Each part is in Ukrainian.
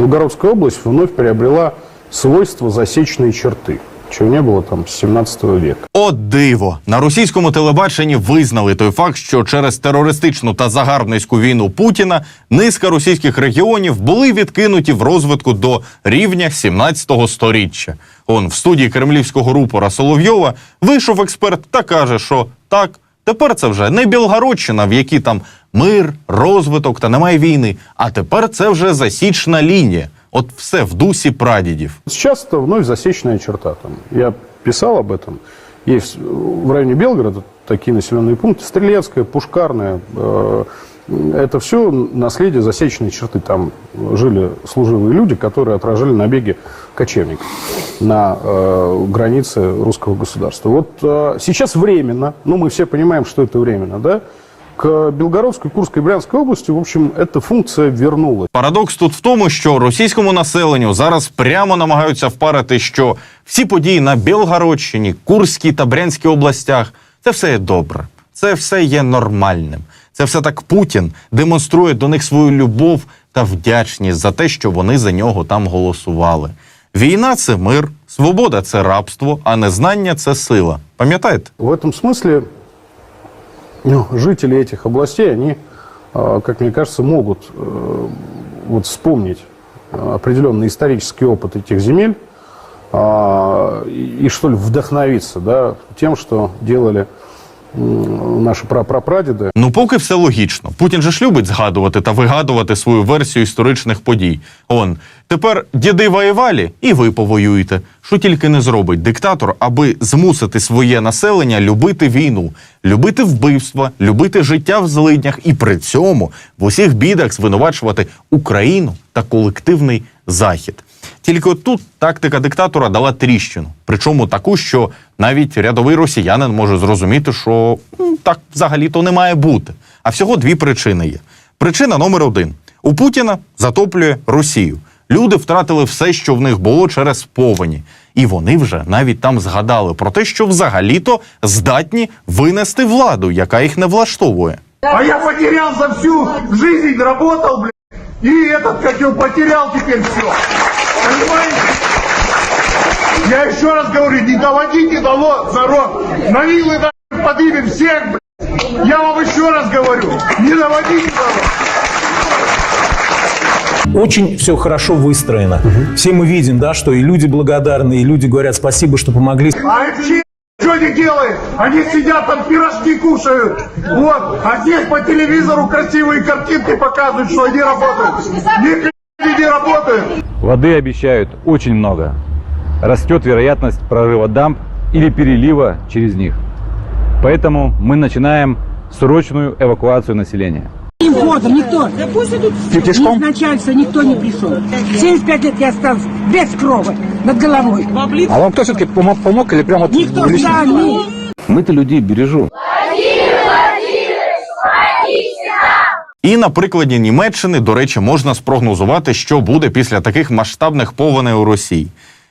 Белгородская область вновь приобрела свойство засечной черты, чего не было там с 17 века. От диво на російському телебаченні визнали той факт, що через терористичну та загарбницьку війну Путіна низка російських регіонів були відкинуті в розвитку до рівня 17-го сторіччя. Он в студії кремлівського рупора Соловйова вийшов експерт та каже, що так, тепер це вже не Білгородщина, в якій там мир, розвиток та немає війни. А тепер це вже засічна лінія. От все в дусі прадідів. Сейчас это вновь засечная черта. Там. Я писал об этом. Есть в районе Белгорода такие населенные пункты. Стрелецкая, Пушкарная. э, Это все наследие засечной черты. Там жили служивые люди, которые отражали набеги кочевников на э, границе русского государства. Вот э, сейчас временно, ну мы все понимаем, что это временно, да, к Белгородской, Курской и Брянской области, в общем, эта функция вернулась. Парадокс тут в тому, що російському населенню зараз прямо намагаються впарити, що всі події на Білгородщині, Курській та Брянській областях це все є добре, це все є нормальним. Це все так Путін демонструє до них свою любов та вдячність за те, що вони за нього там голосували. Війна це мир, свобода це рабство, а незнання це сила. Пам'ятаєте? В этом смысле ну, жители этих областей, они, э, как мне кажется, могут э, вот вспомнить э, определенный исторический опыт этих земель а, и, что ли, вдохновиться да, тем, что делали м, наши прапрапрадеды. Ну, поки все логічно. Путін же ж любить згадувати та вигадувати свою версію історичних подій. Он тепер діди воювали, і ви повоюєте. Що тільки не зробить диктатор, аби змусити своє населення любити війну, любити вбивства, любити життя в злиднях і при цьому в усіх бідах звинувачувати Україну та колективний захід. Тільки тут тактика диктатора дала тріщину, причому таку, що навіть рядовий росіянин може зрозуміти, що так взагалі-то не має бути. А всього дві причини є. Причина номер один: у Путіна затоплює Росію. Люди втратили все, що в них було через повені, і вони вже навіть там згадали про те, що взагалі-то здатні винести владу, яка їх не влаштовує. А я потерял за всю жизнь, работал, блядь, и этот, как его, потерял теперь все. Понимаете? Я еще раз говорю, не доводите до ло- народ, на вилы поднимем всех, блядь. Я вам еще раз говорю, не доводите народ. Очень все хорошо выстроено. Все мы видим, да, что и люди благодарны, и люди говорят спасибо, что помогли. А эти что они делают? Они сидят там пирожки кушают. Вот. А здесь по телевизору красивые картинки показывают, что они работают. Не работают. Воды обещают очень много. Растет вероятность прорыва дамб или перелива через них. Поэтому мы начинаем срочную эвакуацию населения. Импортом никто. Да пусть идут Ни начальство, никто не пришел. 75 лет я остался без крова над головой. А вам кто все-таки помог, помог или прямо Никто сами. Мы-то людей бережем. І на прикладі Німеччини, до речі, можна спрогнозувати, що буде після таких масштабних повеней у Росії.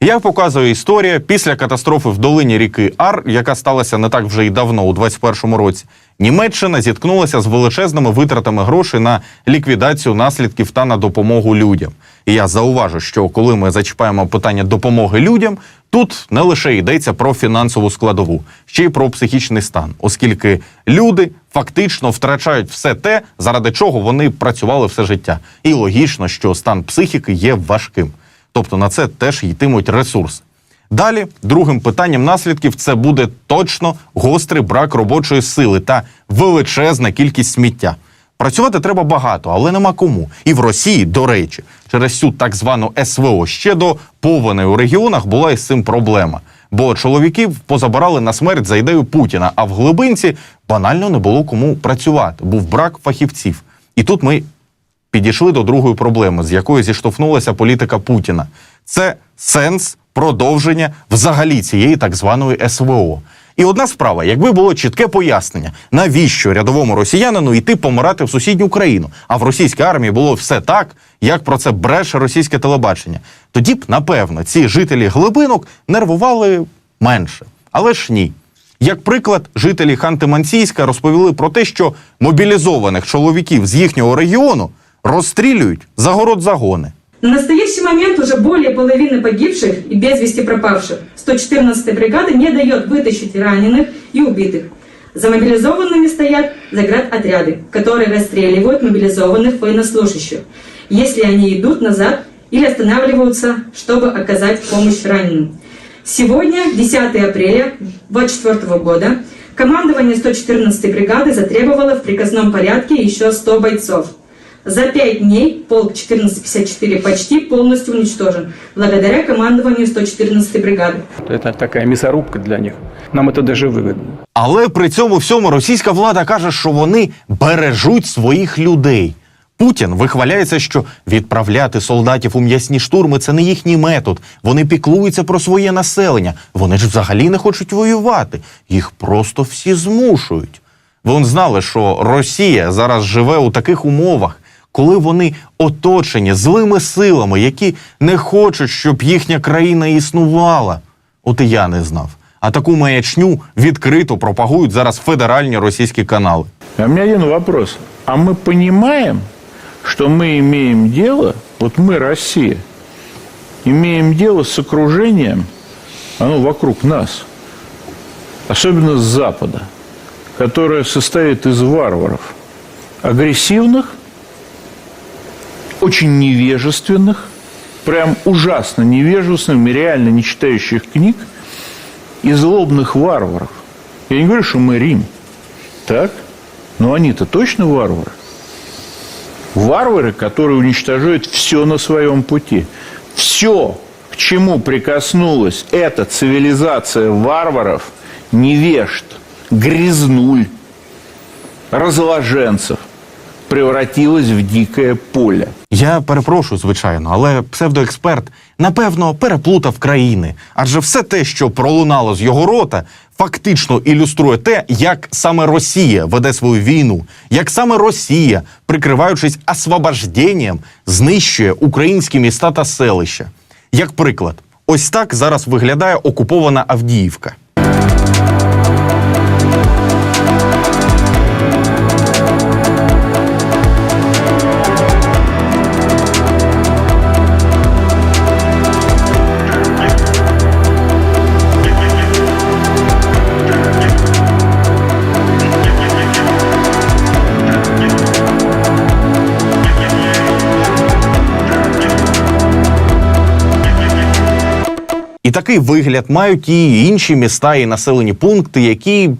Як показує історія, після катастрофи в долині ріки Ар, яка сталася не так вже й давно, у 21-му році, Німеччина зіткнулася з величезними витратами грошей на ліквідацію наслідків та на допомогу людям. І я зауважу, що коли ми зачіпаємо питання допомоги людям, тут не лише йдеться про фінансову складову, ще й про психічний стан, оскільки люди фактично втрачають все те, заради чого вони працювали все життя. І логічно, що стан психіки є важким. Тобто на це теж йтимуть ресурси. Далі, другим питанням наслідків це буде точно гострий брак робочої сили та величезна кількість сміття. Працювати треба багато, але нема кому. І в Росії, до речі, через цю так звану СВО ще до повеней у регіонах була із цим проблема. Бо чоловіків позабирали на смерть за ідею Путіна, а в глибинці банально не було кому працювати. Був брак фахівців. І тут ми підійшли до другої проблеми, з якою зіштовхнулася політика Путіна. Це сенс продовження взагалі цієї так званої СВО. І одна справа, якби було чітке пояснення, навіщо рядовому росіянину йти помирати в сусідню країну, а в російській армії було все так, як про це бреше російське телебачення. Тоді б, напевно, ці жителі глибинок нервували менше. Але ж ні. Як приклад, жителі Ханти-Мансійська розповіли про те, що мобілізованих чоловіків з їхнього регіону розстрілюють за город загони. На настоящий момент уже более половины погибших и без вести пропавших 114-й бригады не дает вытащить раненых и убитых. За мобилизованными стоят заградотряды, которые расстреливают мобилизованных военнослужащих, если они идут назад или останавливаются, чтобы оказать помощь раненым. Сегодня, 10 апреля 2024 года, командование 114-й бригады затребовало в приказном порядке еще 100 бойцов. За пять дней полк 1454 почти полностью уничтожен, благодаря командованию 114-й бригады. Это такая мясорубка для них. Нам это даже выгодно. Але при цьому всьому російська влада каже, що вони бережуть своїх людей. Путін вихваляється, що відправляти солдатів у м'ясні штурми це не їхній метод. Вони піклуються про своє населення. Вони ж взагалі не хочуть воювати. Їх просто всі змушують. Вони знали, що Росія зараз живе у таких умовах, коли вони оточені злими силами, які не хочуть, щоб їхня країна існувала. От і я не знав. А таку маячню відкрито пропагують зараз федеральні російські канали. А у меня один вопрос. А мы понимаем, что мы имеем дело, вот мы, Россия, имеем дело с окружением, оно вокруг нас, особенно с Запада, которое состоит из варваров, агрессивных, очень невежественных, прям ужасно невежественных, реально не читающих книг, и злобных варваров. Я не говорю, что мы Рим, так? Но они-то точно варвары. Варвары, которые уничтожают все на своем пути. Все, к чему прикоснулась эта цивилизация варваров, невежд, грязнуль, разложенцев, превратилась в дикое поле. Я перепрошую, звичайно, але псевдоексперт напевно переплутав країни, адже все те, що пролунало з його рота, фактично ілюструє те, як саме Росія веде свою війну, як саме Росія, прикриваючись освобожденням, знищує українські міста та селища. Як приклад, ось так зараз виглядає окупована Авдіївка. Такий вигляд мають і інші міста і населені пункти, які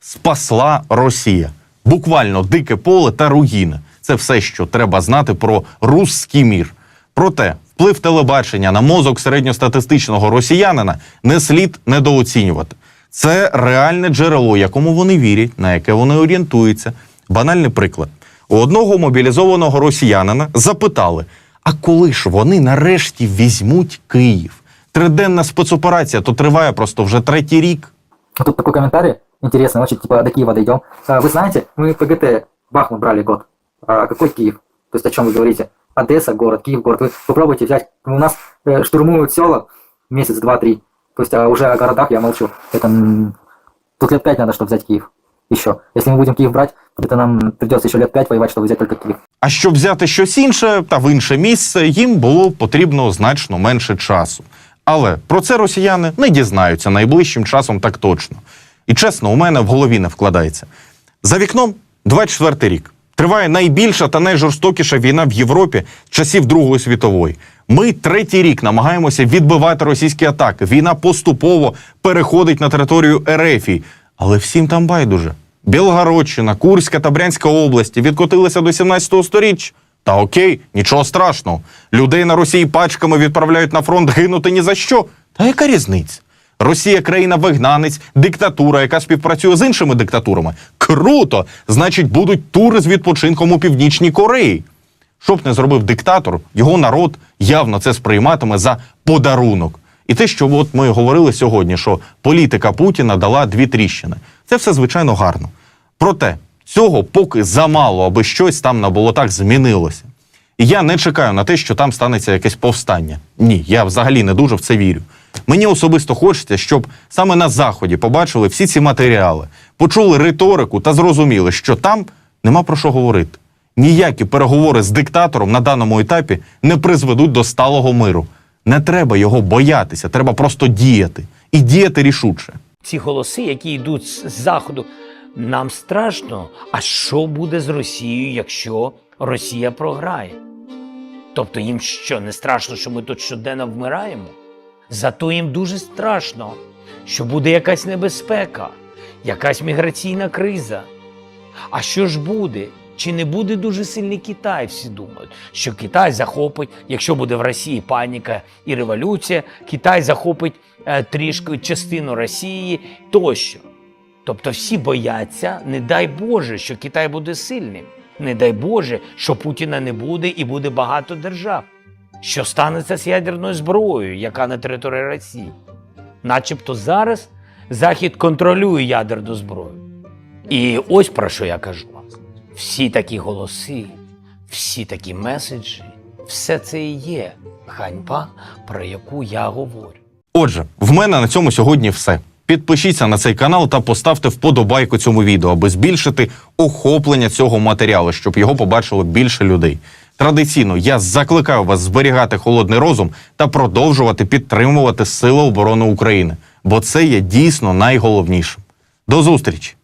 спасла Росія. Буквально дике поле та руїни. Це все, що треба знати про русський мір. Проте вплив телебачення на мозок середньостатистичного росіянина не слід недооцінювати. Це реальне джерело, якому вони вірять, на яке вони орієнтуються. Банальний приклад: у одного мобілізованого росіянина запитали: а коли ж вони нарешті візьмуть Київ? Триденна спецоперація то триває просто вже третій рік. А Тут такой комментарий интересный, значит, типа до Киева дойдем. А, Вы знаете, мы ПГТ Бахмут брали год. А какой Киев? То есть о чем вы говорите? Одесса город, Киев город. Вы попробуйте взять. У нас э, штурмуют села месяц, два, три. То есть а уже о городах я молчу. Это м, тут лет пять надо, чтобы взять Киев. Еще. Если мы будем Киев брать, это нам придется еще лет пять воевать, чтобы взять только Киев. А щоб взяти щось інше та в інше місце, їм було потрібно значно менше часу. Але про це росіяни не дізнаються найближчим часом так точно. І чесно, у мене в голові не вкладається. За вікном 24 рік. Триває найбільша та найжорстокіша війна в Європі з часів Другої світової. Ми третій рік намагаємося відбивати російські атаки. Війна поступово переходить на територію Ерефії. Але всім там байдуже. Білгородщина, Курська та Брянська області відкотилися до 17 сторіччя. Та окей, нічого страшного. Людей на Росії пачками відправляють на фронт гинути ні за що. Та яка різниця? Росія країна-вигнанець, диктатура, яка співпрацює з іншими диктатурами. Круто! Значить, будуть тури з відпочинком у Північній Кореї. Що б не зробив диктатор, його народ явно це сприйматиме за подарунок. І те, що от ми говорили сьогодні, що політика Путіна дала дві тріщини. Це все звичайно гарно. Проте цього поки замало, аби щось там на болотах змінилося. І я не чекаю на те, що там станеться якесь повстання. Ні, я взагалі не дуже в це вірю. Мені особисто хочеться, щоб саме на заході побачили всі ці матеріали, почули риторику та зрозуміли, що там нема про що говорити. Ніякі переговори з диктатором на даному етапі не призведуть до сталого миру. Не треба його боятися, треба просто діяти і діяти рішуче. ці голоси, які йдуть з заходу, нам страшно. А що буде з Росією, якщо Росія програє? Тобто їм що не страшно, що ми тут щоденно вмираємо? Зато їм дуже страшно, що буде якась небезпека, якась міграційна криза. А що ж буде? Чи не буде дуже сильний Китай? Всі думають, що Китай захопить, якщо буде в Росії паніка і революція, Китай захопить е, трішки частину Росії тощо. Тобто всі бояться, не дай Боже, що Китай буде сильним. Не дай Боже, що Путіна не буде і буде багато держав. Що станеться з ядерною зброєю, яка на території Росії? Начебто зараз Захід контролює ядерну зброю. І ось про що я кажу. Всі такі голоси, всі такі меседжі, все це і є ганьба, про яку я говорю. Отже, в мене на цьому сьогодні все. Підпишіться на цей канал та поставте вподобайку цьому відео, аби збільшити охоплення цього матеріалу, щоб його побачило більше людей. Традиційно я закликаю вас зберігати холодний розум та продовжувати підтримувати Сили оборони України, бо це є дійсно найголовнішим. До зустрічі!